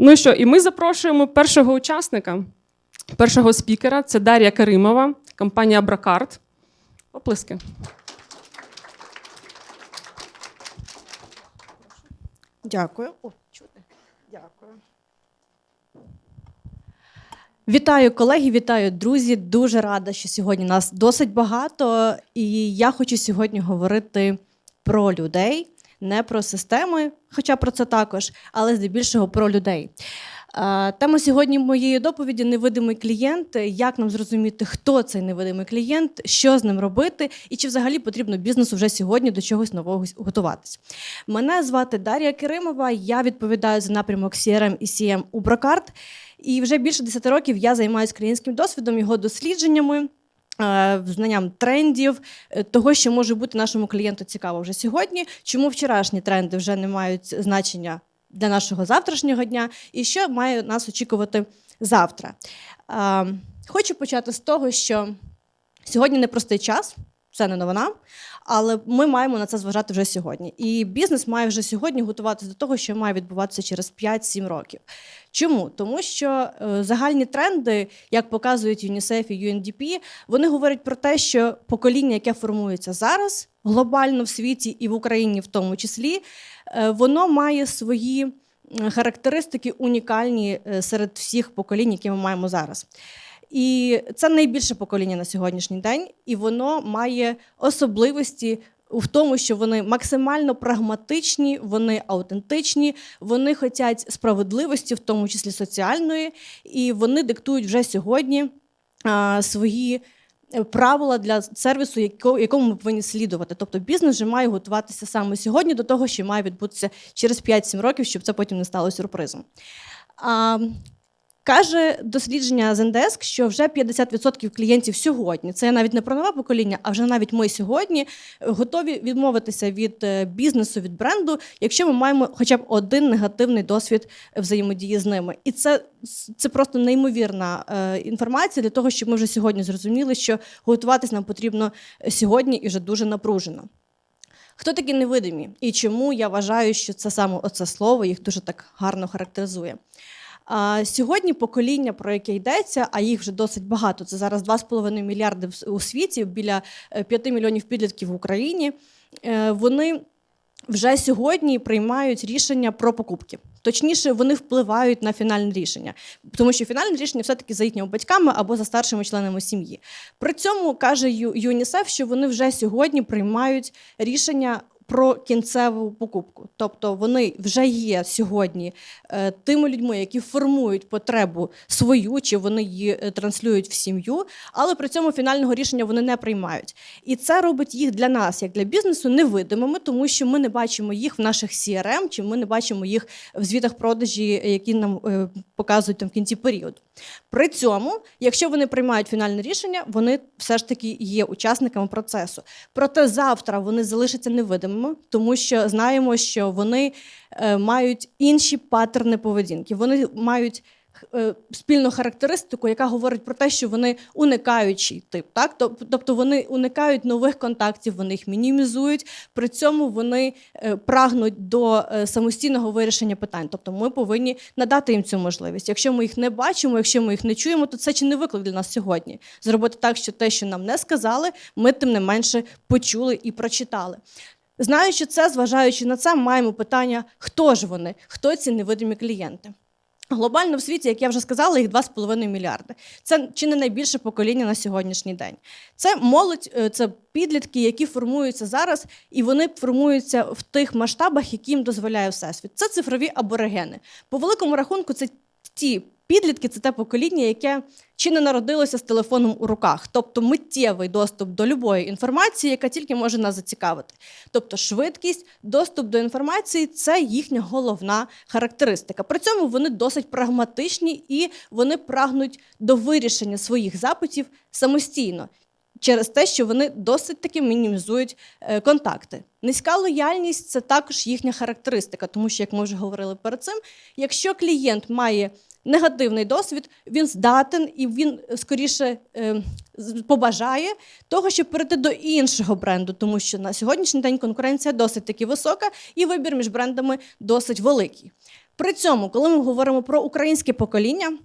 Ну що, і ми запрошуємо першого учасника, першого спікера. Це Дар'я Каримова, компанія Бракарт. Оплески. Дякую. О, чути. Дякую. Вітаю колеги, вітаю друзі. Дуже рада, що сьогодні нас досить багато. І я хочу сьогодні говорити про людей, не про системи, хоча про це також, але здебільшого про людей. Тема сьогодні моєї доповіді невидимий клієнт. Як нам зрозуміти, хто цей невидимий клієнт, що з ним робити, і чи взагалі потрібно бізнесу вже сьогодні до чогось нового готуватись. Мене звати Дар'я Киримова. Я відповідаю за напрямок CRM і CM у Брокарт. І вже більше 10 років я займаюся клієнтським досвідом, його дослідженнями. Е, Знанням трендів, е, того, що може бути нашому клієнту цікаво вже сьогодні, чому вчорашні тренди вже не мають значення для нашого завтрашнього дня, і що має нас очікувати завтра. Е, Хочу почати з того, що сьогодні непростий час, це не новина, але ми маємо на це зважати вже сьогодні. І бізнес має вже сьогодні готуватися до того, що має відбуватися через 5-7 років. Чому? Тому що е, загальні тренди, як показують ЮНІСЕФ і UNDP, вони говорять про те, що покоління, яке формується зараз, глобально в світі і в Україні в тому числі, е, воно має свої характеристики унікальні е, серед всіх поколінь, які ми маємо зараз. І це найбільше покоління на сьогоднішній день, і воно має особливості в тому, що вони максимально прагматичні, вони аутентичні, вони хочуть справедливості, в тому числі соціальної, і вони диктують вже сьогодні а, свої. е, Правила для сервісу, якому ми повинні слідувати. Тобто бізнес вже має готуватися саме сьогодні до того, що має відбутися через 5-7 років, щоб це потім не стало сюрпризом. А, Каже дослідження з що вже 50% клієнтів сьогодні, це навіть не про нове покоління, а вже навіть ми сьогодні е, готові відмовитися від е, бізнесу, від бренду, якщо ми маємо хоча б один негативний досвід взаємодії з ними. І це, це просто неймовірна е, інформація для того, щоб ми вже сьогодні зрозуміли, що готуватись нам потрібно сьогодні і вже дуже напружено. Хто такі невидимі? І чому я вважаю, що це саме оце слово їх дуже так гарно характеризує? А, Сьогодні покоління, про яке йдеться, а їх вже досить багато. Це зараз 2,5 мільярди у світі, біля е, 5 мільйонів підлітків в Україні. Е, Вони вже сьогодні приймають рішення про покупки. Точніше, вони впливають на фінальне рішення, тому що фінальне рішення все-таки за їхніми батьками або за старшими членами сім'ї. При цьому каже ЮНІСЕФ, що вони вже сьогодні приймають рішення про кінцеву покупку. Тобто вони вже є сьогодні е, тими людьми, які формують потребу свою, чи вони її е, транслюють в сім'ю, але при цьому фінального рішення вони не приймають. І це робить їх для нас, як для бізнесу, невидимими, тому що ми не бачимо їх в наших CRM, чи ми не бачимо їх в звітах продажі, які нам е, показують там в кінці періоду. При цьому, якщо вони приймають фінальне рішення, вони все ж таки є учасниками процесу. Проте завтра вони залишаться невидимими, тому що знаємо, що вони е, мають інші паттерни поведінки. Вони мають е, спільну характеристику, яка говорить про те, що вони уникаючий тип. Так? Тобто вони уникають нових контактів, вони їх мінімізують. При цьому вони е, прагнуть до самостійного вирішення питань. Тобто ми повинні надати їм цю можливість. Якщо ми їх не бачимо, якщо ми їх не чуємо, то це чи не виклик для нас сьогодні? Зробити так, що те, що нам не сказали, ми тим не менше почули і прочитали. Знаючи це, зважаючи на це, маємо питання: хто ж вони, хто ці невидимі клієнти? Глобально в світі, як я вже сказала, їх 2,5 мільярди. Це чи не найбільше покоління на сьогоднішній день. Це молодь, е, це підлітки, які формуються зараз, і вони формуються в тих масштабах, які їм дозволяє всесвіт. Це цифрові аборигени. По великому рахунку, це ті підлітки, це те покоління, яке чи не народилося з телефоном у руках, тобто миттєвий доступ до любої інформації, яка тільки може нас зацікавити. Тобто швидкість, доступ до інформації це їхня головна характеристика. При цьому вони досить прагматичні і вони прагнуть до вирішення своїх запитів самостійно. Через те, що вони досить таки мінімізують е, контакти. Низька лояльність це також їхня характеристика, тому що, як ми вже говорили перед цим, якщо клієнт має негативний досвід, він здатен і він скоріше е, побажає того, щоб перейти до іншого бренду, тому що на сьогоднішній день конкуренція досить таки висока, і вибір між брендами досить великий. При цьому, коли ми говоримо про українське покоління,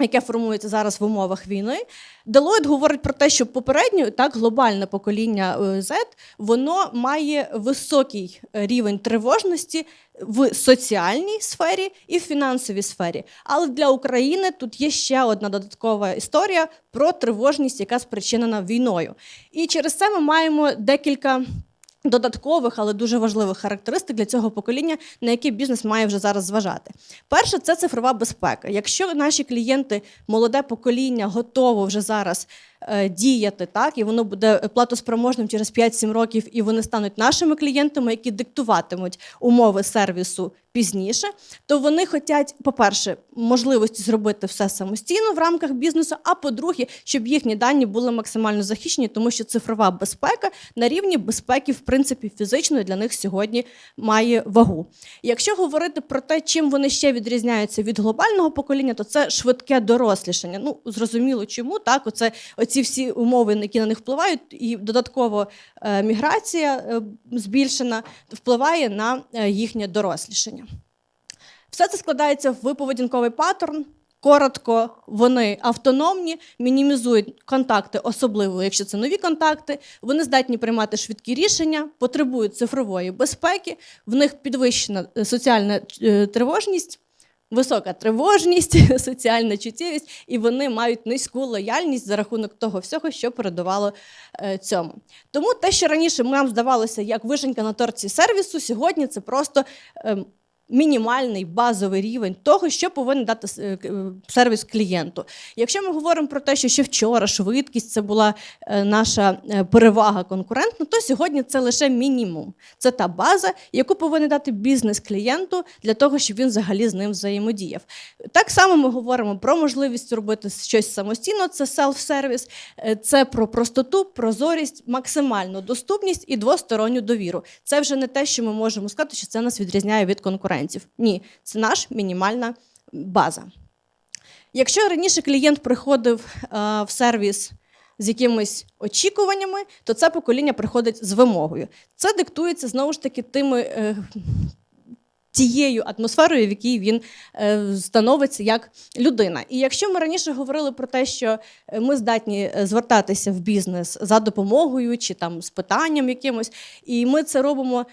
яке формується зараз в умовах війни, Deloitte говорить про те, що попередньо так глобальне покоління е, Z, воно має високий е, рівень тривожності в соціальній сфері і в фінансовій сфері. Але для України тут є ще одна додаткова історія про тривожність, яка спричинена війною. І через це ми маємо декілька. Додаткових, але дуже важливих характеристик для цього покоління, на які бізнес має вже зараз зважати. Перше, це цифрова безпека. Якщо наші клієнти, молоде покоління, готово вже зараз діяти, так і воно буде платоспроможним через 5-7 років, і вони стануть нашими клієнтами, які диктуватимуть умови сервісу пізніше, то вони хочуть, по-перше, можливості зробити все самостійно в рамках бізнесу. А по-друге, щоб їхні дані були максимально захищені, тому що цифрова безпека на рівні безпеки, в принципі, фізичної для них сьогодні має вагу. Якщо говорити про те, чим вони ще відрізняються від глобального покоління, то це швидке дорослішання. Ну зрозуміло, чому так. Оце оці всі умови, які на них впливають, і додатково е, міграція е, збільшена впливає на е, їхнє дорослішання. Все це складається в поведінковий паттерн. Коротко, вони автономні, мінімізують контакти, особливо якщо це нові контакти. Вони здатні приймати швидкі рішення, потребують цифрової безпеки, в них підвищена соціальна тривожність, висока тривожність, соціальна чуттєвість, і вони мають низьку лояльність за рахунок того всього, що передувало е, цьому. Тому те, що раніше нам здавалося як вишенька на торці сервісу, сьогодні це просто. Мінімальний базовий рівень того, що повинен дати е, е, сервіс клієнту. Якщо ми говоримо про те, що ще вчора швидкість це була е, наша перевага конкурентна, то сьогодні це лише мінімум. Це та база, яку повинен дати бізнес клієнту для того, щоб він взагалі з ним взаємодіяв. Так само ми говоримо про можливість робити щось самостійно, це селф-сервіс, це про простоту, прозорість, максимальну доступність і двосторонню довіру. Це вже не те, що ми можемо сказати, що це нас відрізняє від конкурентів. Ні, це наша мінімальна база. Якщо раніше клієнт приходив е, в сервіс з якимись очікуваннями, то це покоління приходить з вимогою. Це диктується знову ж таки тими. е, Тією атмосферою, в якій він е, становиться як людина. І якщо ми раніше говорили про те, що ми здатні звертатися в бізнес за допомогою чи там з питанням якимось, і ми це робимо.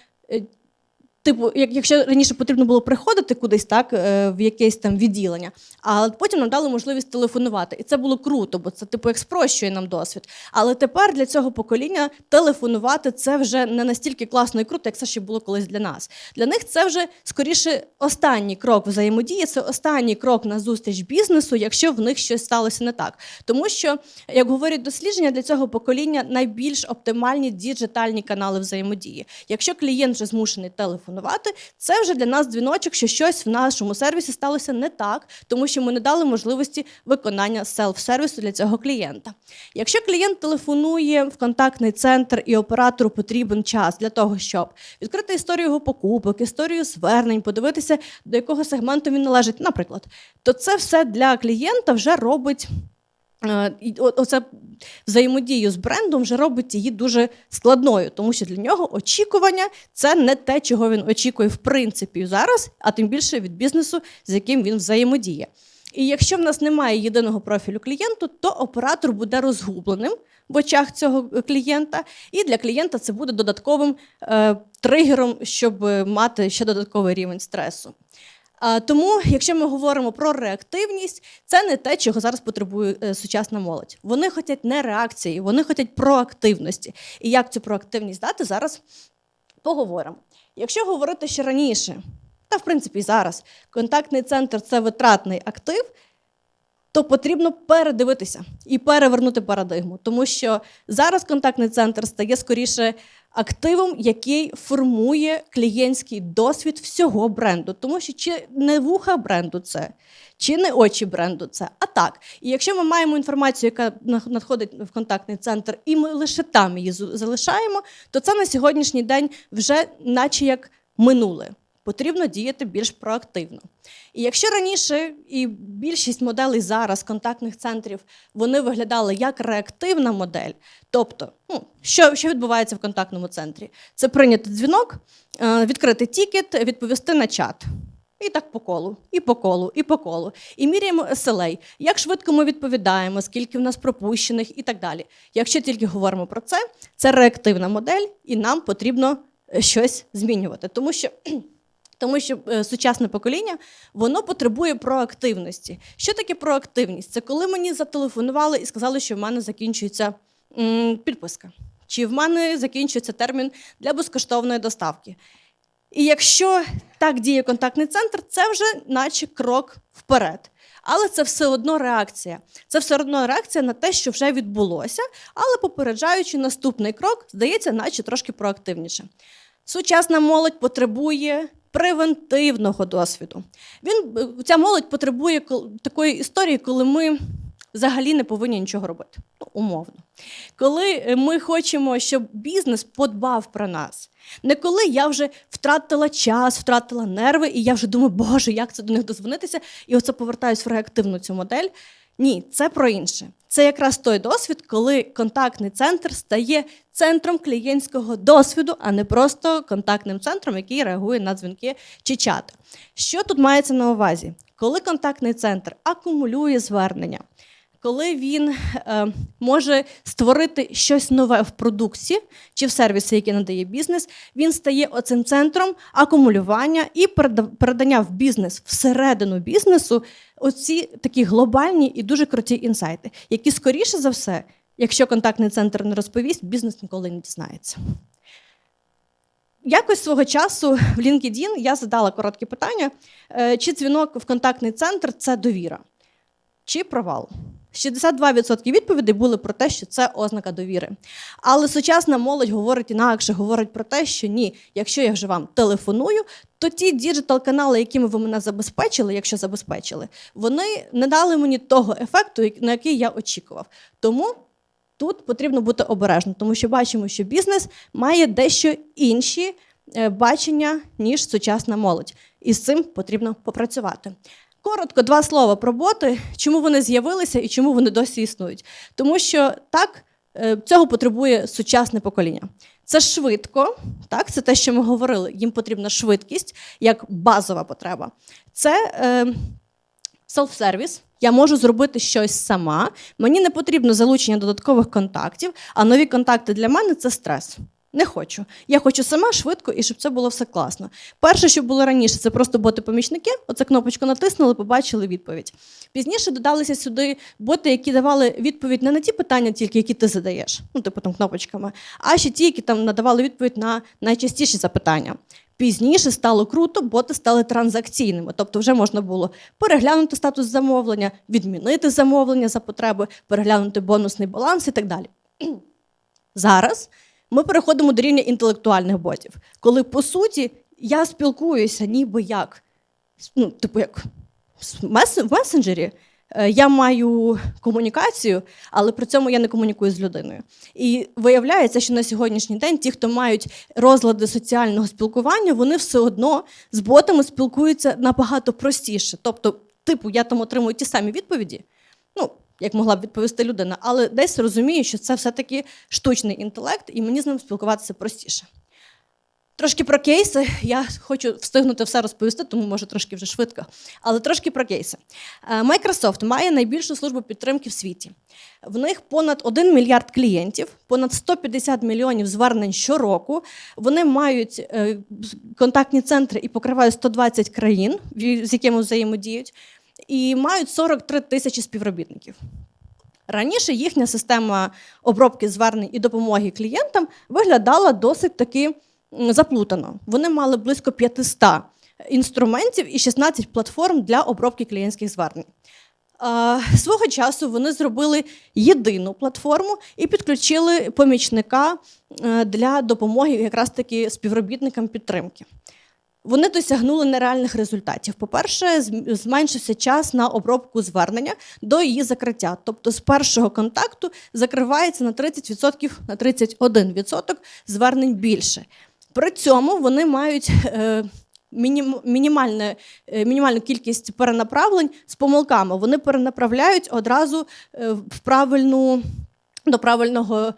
Типу, як, якщо раніше потрібно було приходити кудись, так, е, в якесь там відділення, а потім нам дали можливість телефонувати. І це було круто, бо це типу як спрощує нам досвід. Але тепер для цього покоління телефонувати це вже не настільки класно і круто, як це ще було колись для нас. Для них це вже скоріше останній крок взаємодії, це останній крок на зустріч бізнесу, якщо в них щось сталося не так. Тому що, як говорять дослідження, для цього покоління найбільш оптимальні діджитальні канали взаємодії. Якщо клієнт вже змушений телефонувати, це вже для нас дзвіночок, що щось в нашому сервісі сталося не так, тому що ми не дали можливості виконання селф-сервісу для цього клієнта. Якщо клієнт телефонує в контактний центр і оператору потрібен час для того, щоб відкрити історію його покупок, історію звернень, подивитися, до якого сегменту він належить, наприклад, то це все для клієнта вже робить. Е, Оце взаємодію з брендом вже робить її дуже складною, тому що для нього очікування це не те, чого він очікує в принципі зараз, а тим більше від бізнесу, з яким він взаємодіє. І якщо в нас немає єдиного профілю клієнту, то оператор буде розгубленим в очах цього клієнта, і для клієнта це буде додатковим е, тригером, щоб е, мати ще додатковий рівень стресу. Тому, якщо ми говоримо про реактивність, це не те, чого зараз потребує е, сучасна молодь. Вони хочуть не реакції, вони хочуть проактивності. І як цю проактивність дати, зараз поговоримо. Якщо говорити ще раніше, та в принципі зараз, контактний центр це витратний актив, то потрібно передивитися і перевернути парадигму, тому що зараз контактний центр стає скоріше активом, який формує клієнтський досвід всього бренду. Тому що чи не вуха бренду це, чи не очі бренду це, а так. І якщо ми маємо інформацію, яка на- надходить в контактний центр, і ми лише там її залишаємо, то це на сьогоднішній день вже наче як минуле. Потрібно діяти більш проактивно. І якщо раніше і більшість моделей зараз контактних центрів вони виглядали як реактивна модель, тобто, ну, що, що відбувається в контактному центрі? Це прийняти дзвінок, е, відкрити тікет, відповісти на чат. І так по колу, і по колу, і по колу. І міряємо SLA, як швидко ми відповідаємо, скільки в нас пропущених і так далі. Якщо тільки говоримо про це, це реактивна модель, і нам потрібно е, щось змінювати. Тому що тому що е, сучасне покоління воно потребує проактивності. Що таке проактивність? Це коли мені зателефонували і сказали, що в мене закінчується м, підписка, чи в мене закінчується термін для безкоштовної доставки. І якщо так діє контактний центр, це вже наче крок вперед. Але це все одно реакція. Це все одно реакція на те, що вже відбулося, але попереджаючи наступний крок, здається, наче трошки проактивніше. Сучасна молодь потребує превентивного досвіду. Він, е, ця молодь потребує такої історії, коли ми взагалі не повинні нічого робити. Ну, умовно. Коли е, ми хочемо, щоб бізнес подбав про нас. Не коли я вже втратила час, втратила нерви, і я вже думаю, боже, як це до них дозвонитися, і оце повертаюсь в реактивну цю модель. Ні, це про інше. Це якраз той досвід, коли контактний центр стає центром клієнтського досвіду, а не просто контактним центром, який реагує на дзвінки чи чати. Що тут мається на увазі? Коли контактний центр акумулює звернення, коли він е, може створити щось нове в продукті чи в сервісі, який надає бізнес, він стає оцим центром акумулювання і передання в бізнес всередину бізнесу оці такі глобальні і дуже круті інсайти, які скоріше за все, якщо контактний центр не розповість, бізнес ніколи не дізнається. Якось свого часу в LinkedIn я задала коротке питання: е, чи дзвінок в контактний центр це довіра, чи провал? 62% відповідей були про те, що це ознака довіри. Але сучасна молодь говорить інакше, говорить про те, що ні, якщо я вже вам телефоную, то ті діджитал-канали, якими ви мене забезпечили, якщо забезпечили, вони не дали мені того ефекту, на який я очікував. Тому тут потрібно бути обережним, тому що бачимо, що бізнес має дещо інші е, бачення, ніж сучасна молодь. І з цим потрібно попрацювати. Коротко, два слова про боти, чому вони з'явилися і чому вони досі існують. Тому що так, е, цього потребує сучасне покоління. Це швидко, так, це те, що ми говорили. Їм потрібна швидкість як базова потреба. Це е, селф-сервіс. Я можу зробити щось сама. Мені не потрібно залучення додаткових контактів, а нові контакти для мене це стрес. Не хочу. Я хочу сама швидко і щоб це було все класно. Перше, що було раніше, це просто боти-помічники. Оце кнопочку натиснули, побачили відповідь. Пізніше додалися сюди боти, які давали відповідь не на ті питання, тільки які ти задаєш, ну типу там кнопочками, а ще ті, які там надавали відповідь на найчастіші запитання. Пізніше стало круто, боти стали транзакційними, тобто вже можна було переглянути статус замовлення, відмінити замовлення за потреби, переглянути бонусний баланс і так далі. Зараз ми переходимо до рівня інтелектуальних ботів, коли по суті я спілкуюся ніби як, ну, типу, як в месенджері. Е, Я маю комунікацію, але при цьому я не комунікую з людиною. І виявляється, що на сьогоднішній день ті, хто мають розлади соціального спілкування, вони все одно з ботами спілкуються набагато простіше. Тобто, типу, я там отримую ті самі відповіді, ну, як могла б відповісти людина, але десь розумію, що це все-таки штучний інтелект, і мені з ним спілкуватися простіше. Трошки про кейси. Я хочу встигнути все розповісти, тому може трошки вже швидко. Але трошки про кейси. Е, Microsoft має найбільшу службу підтримки в світі. В них понад 1 мільярд клієнтів, понад 150 мільйонів звернень щороку. Вони мають е, контактні центри і покривають 120 країн, з якими взаємодіють, і мають 43 тисячі співробітників. Раніше їхня система обробки звернень і допомоги клієнтам виглядала досить таки заплутано. Вони мали близько 500 інструментів і 16 платформ для обробки клієнтських звернень. Свого часу вони зробили єдину платформу і підключили помічника е, для допомоги якраз таки співробітникам підтримки. Вони досягнули нереальних результатів. По-перше, зменшився час на обробку звернення до її закриття. Тобто з першого контакту закривається на 30%, на 31% звернень більше. При цьому вони мають е, мінім, мінімальне, е, мінімальну кількість перенаправлень з помилками. Вони перенаправляють одразу е, в правильну, до правильного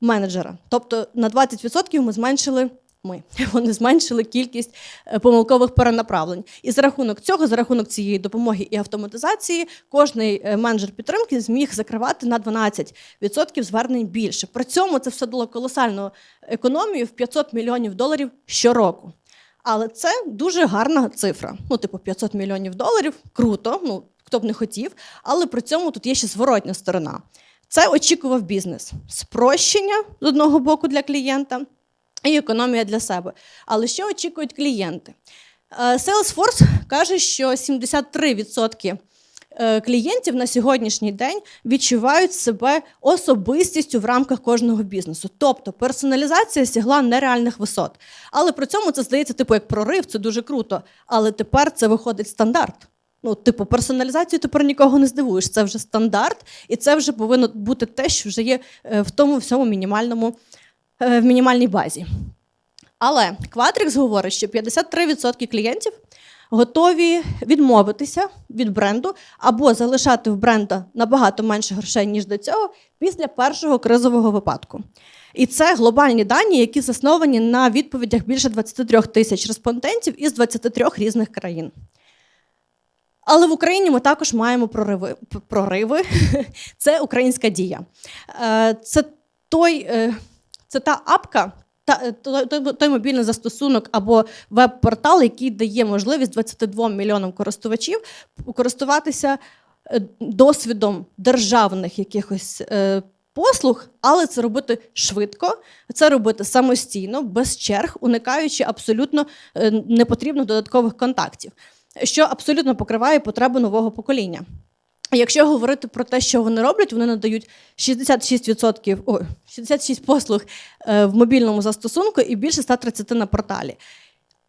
менеджера. Тобто на 20% ми зменшили Ми вони зменшили кількість е, помилкових перенаправлень. І за рахунок цього, за рахунок цієї допомоги і автоматизації, кожний е, менеджер підтримки зміг закривати на 12% звернень більше. При цьому це все дало колосальну економію в 500 мільйонів доларів щороку. Але це дуже гарна цифра. Ну, типу, 500 мільйонів доларів круто. Ну хто б не хотів, але при цьому тут є ще зворотня сторона. Це очікував бізнес. Спрощення з одного боку для клієнта і економія для себе. Але що очікують клієнти? Е, Salesforce каже, що 73% е, клієнтів на сьогоднішній день відчувають себе особистістю в рамках кожного бізнесу. Тобто персоналізація сягла нереальних висот. Але при цьому це здається, типу, як прорив, це дуже круто. Але тепер це виходить стандарт. Ну, типу, персоналізацію тепер нікого не здивуєш. Це вже стандарт, і це вже повинно бути те, що вже є е, в тому всьому мінімальному, в мінімальній базі. Але Quatrix говорить, що 53% клієнтів готові відмовитися від бренду або залишати в бренда набагато менше грошей, ніж до цього, після першого кризового випадку. І це глобальні дані, які засновані на відповідях більше 23 тисяч респондентів із 23 різних країн. Але в Україні ми також маємо прориви. прориви. Це українська дія. Е, Це той, е, це та апка, та, е, той, той, мобільний застосунок або веб-портал, який дає можливість 22 мільйонам користувачів користуватися е, досвідом державних якихось е, послуг, але це робити швидко, це робити самостійно, без черг, уникаючи абсолютно непотрібних додаткових контактів, що абсолютно покриває потреби нового покоління. Якщо говорити про те, що вони роблять, вони надають 66%, ой, 66 послуг е, в мобільному застосунку і більше 130 на порталі.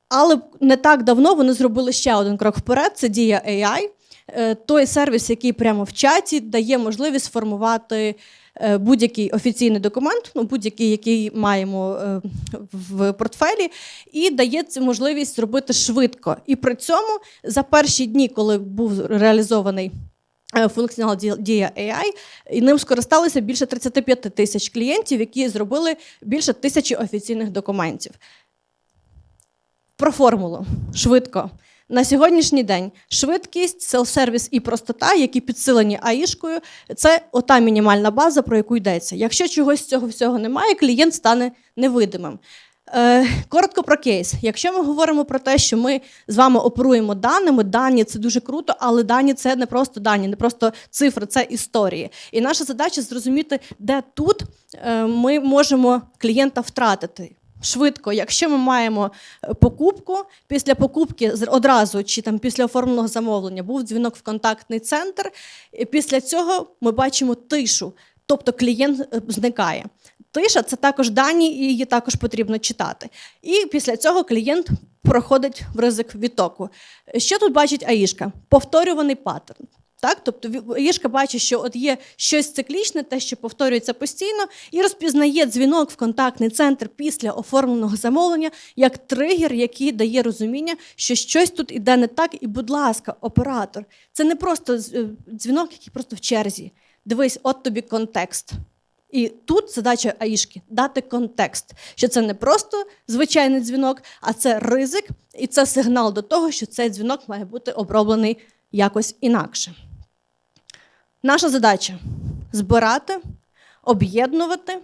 Але не так давно вони зробили ще один крок вперед: це дія AI, е, той сервіс, який прямо в чаті дає можливість сформувати е, будь-який офіційний документ, ну будь-який, який маємо в портфелі, і дає цю можливість зробити швидко. І при цьому за перші дні, коли був реалізований функціонал Ді- Дія AI, і ним скористалися більше 35 тисяч клієнтів, які зробили більше тисячі офіційних документів. Про формулу швидко. На сьогоднішній день швидкість, селf-сервіс і простота, які підсилені аїшкою, це ота мінімальна база, про яку йдеться. Якщо чогось цього всього немає, клієнт стане невидимим. Е, коротко про кейс. Якщо ми говоримо про те, що ми з вами оперуємо даними, дані це дуже круто, але дані це не просто дані, не просто цифри, це історії. І наша задача зрозуміти, де тут е, ми можемо клієнта втратити. Швидко, якщо ми маємо е, покупку, після покупки одразу чи там після оформленого замовлення був дзвінок в контактний центр. І після цього ми бачимо тишу, тобто клієнт зникає. Тиша це також дані, і її також потрібно читати. І після цього клієнт проходить в ризик відтоку. Що тут бачить Аїшка? Повторюваний паттерн. Так, тобто Аїшка бачить, що от є щось циклічне, те, що повторюється постійно, і розпізнає дзвінок в контактний центр після оформленого замовлення як тригер, який дає розуміння, що щось тут іде не так. І, будь ласка, оператор, це не просто е, дзвінок, який просто в черзі. Дивись, от тобі контекст. І тут задача Аїшки дати контекст, що це не просто звичайний дзвінок, а це ризик, і це сигнал до того, що цей дзвінок має бути оброблений якось інакше. Наша задача збирати, об'єднувати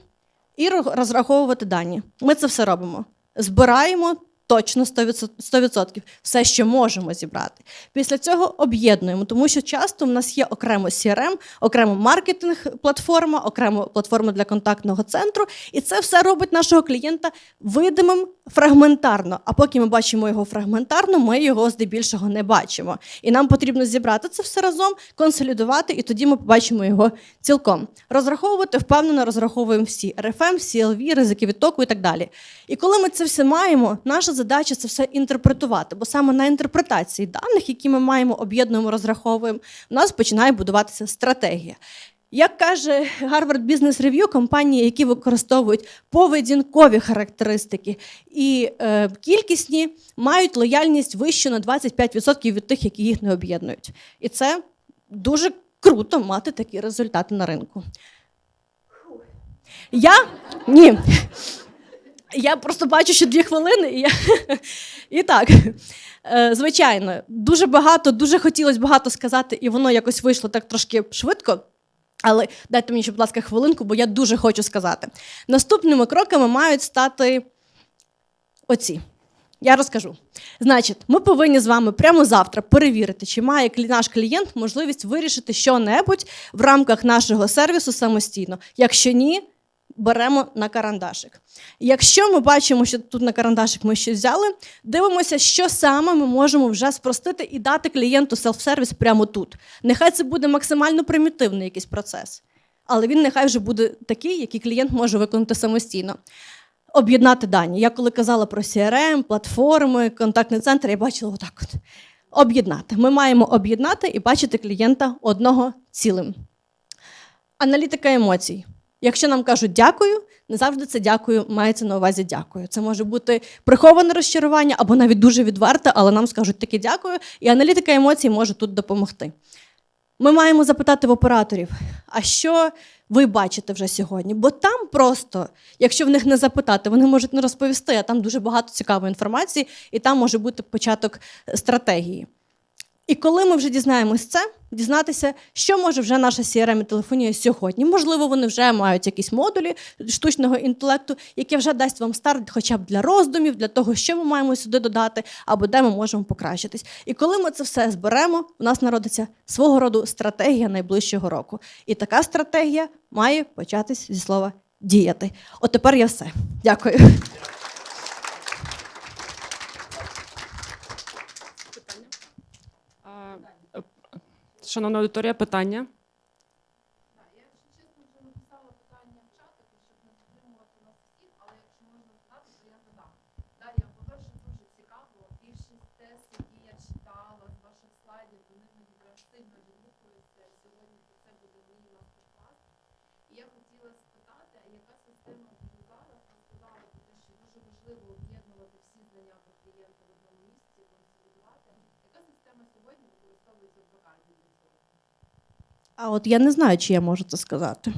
і розраховувати дані. Ми це все робимо. Збираємо точно 100%, 100% все, що можемо зібрати. Після цього об'єднуємо, тому що часто в нас є окремо CRM, окремо маркетинг-платформа, окремо платформа для контактного центру, і це все робить нашого клієнта видимим фрагментарно. А поки ми бачимо його фрагментарно, ми його здебільшого не бачимо. І нам потрібно зібрати це все разом, консолідувати, і тоді ми побачимо його цілком. Розраховувати впевнено розраховуємо всі RFM, CLV, ризики відтоку і так далі. І коли ми це все маємо, наша задача це все інтерпретувати, бо саме на інтерпретації даних, які ми маємо, об'єднуємо, розраховуємо, у нас починає будуватися стратегія. Як каже Harvard Business Review, компанії, які використовують поведінкові характеристики і е, кількісні, мають лояльність вищу на 25% від тих, які їх не об'єднують. І це дуже круто мати такі результати на ринку. Я ні. Я просто бачу, що дві хвилини, і я. І так, е, звичайно, дуже багато, дуже хотілося багато сказати, і воно якось вийшло так трошки швидко. Але дайте мені, ще, будь ласка, хвилинку, бо я дуже хочу сказати. Наступними кроками мають стати оці. Я розкажу. Значить, ми повинні з вами прямо завтра перевірити, чи має наш клієнт можливість вирішити що-небудь в рамках нашого сервісу самостійно. Якщо ні, беремо на карандашик. Якщо ми бачимо, що тут на карандашик ми щось взяли, дивимося, що саме ми можемо вже спростити і дати клієнту селф-сервіс прямо тут. Нехай це буде максимально примітивний якийсь процес, але він нехай вже буде такий, який клієнт може виконати самостійно. Об'єднати дані. Я коли казала про CRM, платформи, контактний центр, я бачила отак. От. Об'єднати. Ми маємо об'єднати і бачити клієнта одного цілим. Аналітика емоцій. Якщо нам кажуть дякую, не завжди це дякую мається на увазі дякую. Це може бути приховане розчарування або навіть дуже відверте, але нам скажуть таке дякую, і аналітика емоцій може тут допомогти. Ми маємо запитати в операторів, а що ви бачите вже сьогодні? Бо там просто, якщо в них не запитати, вони можуть не розповісти, а там дуже багато цікавої інформації, і там може бути початок стратегії. І коли ми вже дізнаємось це, дізнатися, що може вже наша crm телефонія сьогодні. Можливо, вони вже мають якісь модулі штучного інтелекту, яке вже дасть вам старт хоча б для роздумів, для того, що ми маємо сюди додати, або де ми можемо покращитись. І коли ми це все зберемо, у нас народиться свого роду стратегія найближчого року. І така стратегія має початись зі слова діяти. От тепер я все. Дякую. А, е, Шановна аудиторія, питання. Дар'я, по-перше, дуже цікаво. Більшість тез, які я читала з ваших слайдів, вони мені прям сильно відгукуються. Сьогодні про це буде мій мастер-клас. І я хотіла спитати, а яка система буде зараз? Ви сказали про те, що дуже важливо об'єднувати всі знання про клієнта в одному місці, консолідувати. Яка система сьогодні використовується в цього? А от я не знаю, чи я можу це сказати.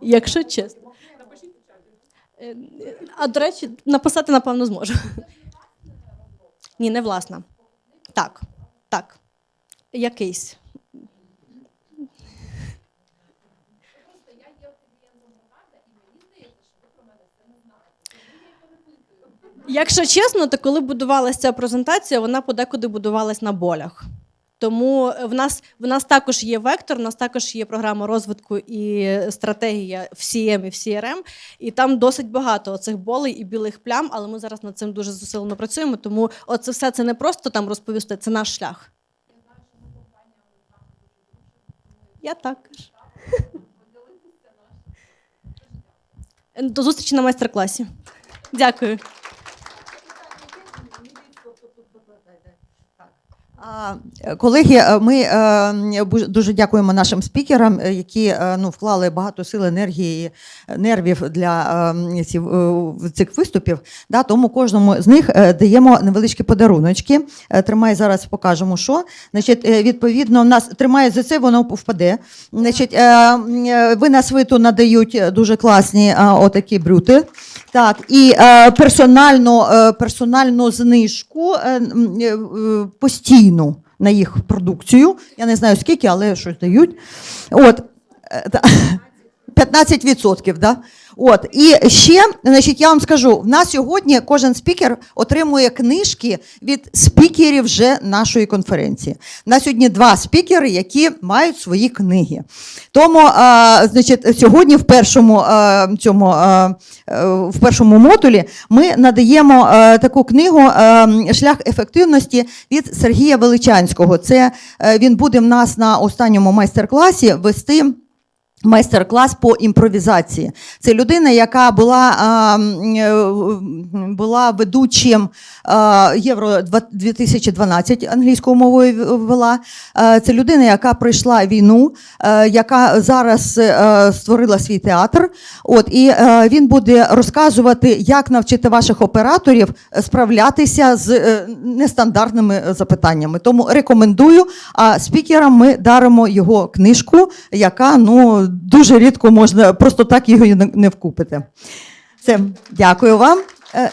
Якщо чесно. Е, А до речі, написати, напевно, зможу. Ні, не власна. Так, так. Якийсь. Якщо чесно, то коли будувалася ця презентація, вона подекуди будувалась на болях. Тому в нас, в нас також є вектор, в нас також є програма розвитку і стратегія в CM і в CRM, і там досить багато оцих болей і білих плям, але ми зараз над цим дуже зусилено працюємо. Тому оце все це не просто там розповісти, це наш шлях. Я також. До зустрічі на майстер-класі. Дякую. А, е, Колеги, е, ми е, дуже дякуємо нашим спікерам, е, які е, ну, вклали багато сил, енергії, нервів для е, е, цих виступів. Да, тому кожному з них е, даємо невеличкі подаруночки. Е, Тримай зараз, покажемо, що. Значить, е, відповідно, нас тримає за це, воно впаде. Значить, е, е, ви на свиту надають дуже класні е, отакі брюти. Так, і е, персональну, е, персональну знижку е, е, е, постійну на їх продукцію. Я не знаю скільки, але щось дають. От, е, та- 15%, да? От. І ще, значить, я вам скажу, в нас сьогодні кожен спікер отримує книжки від спікерів вже нашої конференції. На сьогодні два спікери, які мають свої книги. Тому, а, значить, сьогодні в першому, а, цьому, а, е, в першому модулі ми надаємо а, таку книгу а, Шлях ефективності від Сергія Величанського. Це е, він буде в нас на останньому майстер-класі вести. Майстер-клас по імпровізації. Це людина, яка була, е, була ведучим а, Євро 2012 англійською мовою вела. Це людина, яка пройшла війну, яка зараз е, створила свій театр. От, і е, він буде розказувати, як навчити ваших операторів справлятися з нестандартними запитаннями. Тому рекомендую. А спікерам ми даримо його книжку, яка ну дуже рідко можна, просто так його не вкупити. Все, дякую вам. Е,